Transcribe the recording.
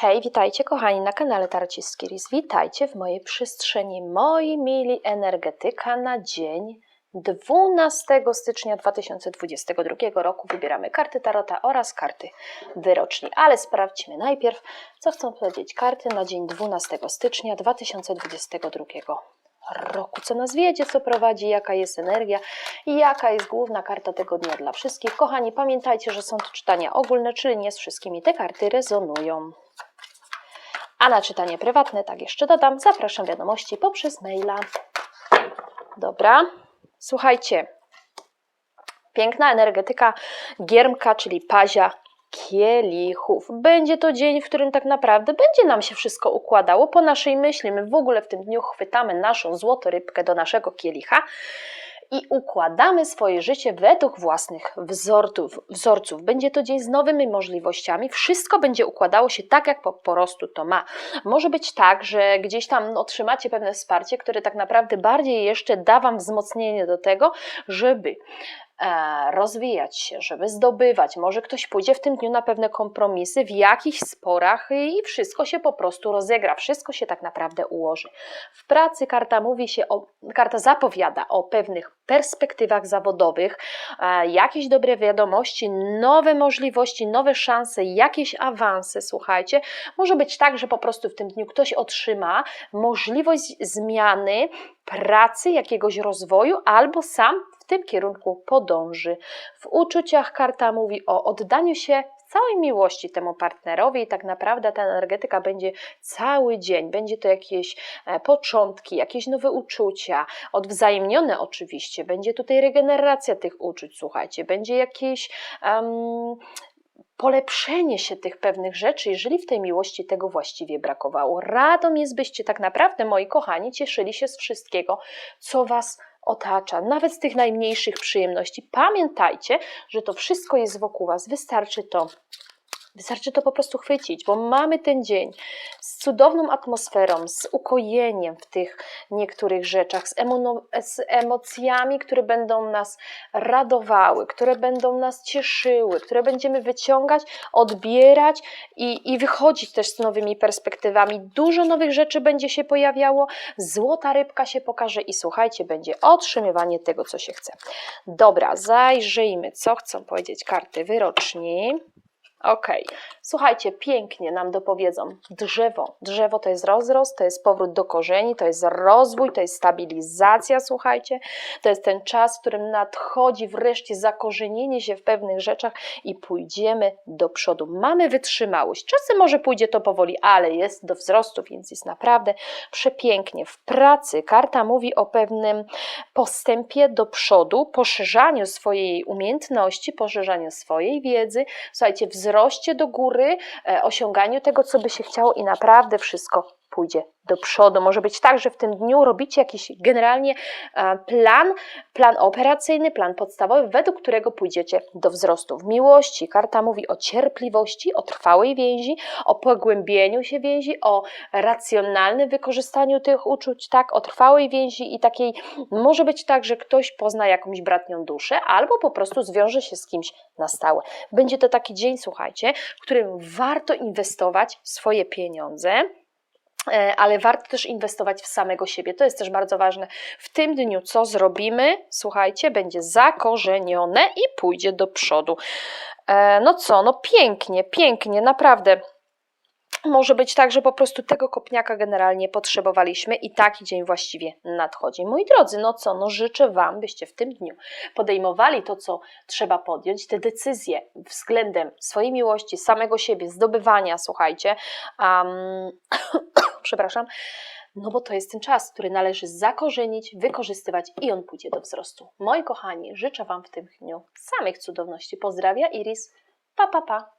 Hej, witajcie kochani na kanale Tarciski Riz. Witajcie w mojej przestrzeni. Moi mili energetyka na dzień 12 stycznia 2022 roku. Wybieramy karty Tarota oraz karty wyroczni. Ale sprawdźmy najpierw, co chcą powiedzieć karty na dzień 12 stycznia 2022 roku. Co nas wiedzie, co prowadzi, jaka jest energia i jaka jest główna karta tego dnia dla wszystkich. Kochani, pamiętajcie, że są to czytania ogólne, czyli nie z wszystkimi te karty rezonują. A na czytanie prywatne, tak jeszcze dodam, zapraszam wiadomości poprzez maila. Dobra, słuchajcie. Piękna energetyka giermka, czyli pazia kielichów. Będzie to dzień, w którym tak naprawdę będzie nam się wszystko układało po naszej myśli. My w ogóle w tym dniu chwytamy naszą złotorybkę do naszego kielicha i układamy swoje życie według własnych wzorców. wzorców. Będzie to dzień z nowymi możliwościami. Wszystko będzie układało się tak, jak po prostu to ma. Może być tak, że gdzieś tam otrzymacie pewne wsparcie, które tak naprawdę bardziej jeszcze da Wam wzmocnienie do tego, żeby rozwijać się, żeby zdobywać. Może ktoś pójdzie w tym dniu na pewne kompromisy w jakichś sporach i wszystko się po prostu rozegra, wszystko się tak naprawdę ułoży. W pracy karta mówi się o, karta zapowiada o pewnych perspektywach zawodowych, e, jakieś dobre wiadomości, nowe możliwości, nowe szanse, jakieś awanse, słuchajcie. Może być tak, że po prostu w tym dniu ktoś otrzyma możliwość zmiany pracy, jakiegoś rozwoju, albo sam tym kierunku podąży. W uczuciach karta mówi o oddaniu się całej miłości temu partnerowi i tak naprawdę ta energetyka będzie cały dzień. Będzie to jakieś e, początki, jakieś nowe uczucia, odwzajemnione oczywiście. Będzie tutaj regeneracja tych uczuć, słuchajcie. Będzie jakieś um, polepszenie się tych pewnych rzeczy, jeżeli w tej miłości tego właściwie brakowało. Radą jest, byście tak naprawdę, moi kochani, cieszyli się z wszystkiego, co Was otacza, nawet z tych najmniejszych przyjemności. Pamiętajcie, że to wszystko jest wokół Was, wystarczy to Wystarczy to po prostu chwycić, bo mamy ten dzień z cudowną atmosferą, z ukojeniem w tych niektórych rzeczach, z, emo z, emocjami, które będą nas radowały, które będą nas cieszyły, które będziemy wyciągać, odbierać i, i wychodzić też z nowymi perspektywami. Dużo nowych rzeczy będzie się pojawiało, złota rybka się pokaże i słuchajcie, będzie otrzymywanie tego, co się chce. Dobra, zajrzyjmy, co chcą powiedzieć karty wyroczni. Okay. słuchajcie, pięknie nam dopowiedzą. Drzewo. Drzewo to jest rozrost, to jest powrót do korzeni, to jest rozwój, to jest stabilizacja, słuchajcie. To jest ten czas, w którym nadchodzi wreszcie zakorzenienie się w pewnych rzeczach i pójdziemy do przodu. Mamy wytrzymałość. Czasem może pójdzie to powoli, ale jest do wzrostu, więc jest naprawdę przepięknie. W pracy karta mówi o pewnym postępie do przodu, poszerzaniu swojej umiejętności, poszerzaniu swojej wiedzy. Słuchajcie, wzrost wzroście do góry, e, osiąganiu tego, co by się chciało i naprawdę wszystko pójdzie do przodu. Może być tak, że w tym dniu robicie jakiś generalnie e, plan, plan operacyjny, plan podstawowy, według którego pójdziecie do wzrostu. W miłości karta mówi o cierpliwości, o trwałej więzi, o pogłębieniu się więzi, o racjonalnym wykorzystaniu tych uczuć, tak, o trwałej więzi i takiej, może być tak, że ktoś pozna jakąś bratnią duszę, albo po prostu zwiąże się z kimś na stałe. Będzie to taki dzień, słuchajcie, w którym warto inwestować swoje pieniądze, ale warto też inwestować w samego siebie. To jest też bardzo ważne. W tym dniu, co zrobimy, słuchajcie, będzie zakorzenione i pójdzie do przodu. E, no co, no pięknie, pięknie, naprawdę. Może być tak, że po prostu tego kopniaka generalnie potrzebowaliśmy i taki dzień właściwie nadchodzi. Moi drodzy, no co, no życzę Wam, byście w tym dniu podejmowali to, co trzeba podjąć, te decyzje względem swojej miłości, samego siebie, zdobywania, słuchajcie, um, przepraszam, no bo to jest ten czas, który należy zakorzenić, wykorzystywać i on pójdzie do wzrostu. Moi kochani, życzę Wam w tym dniu samych cudowności. Pozdrawia Iris. Pa, pa, pa.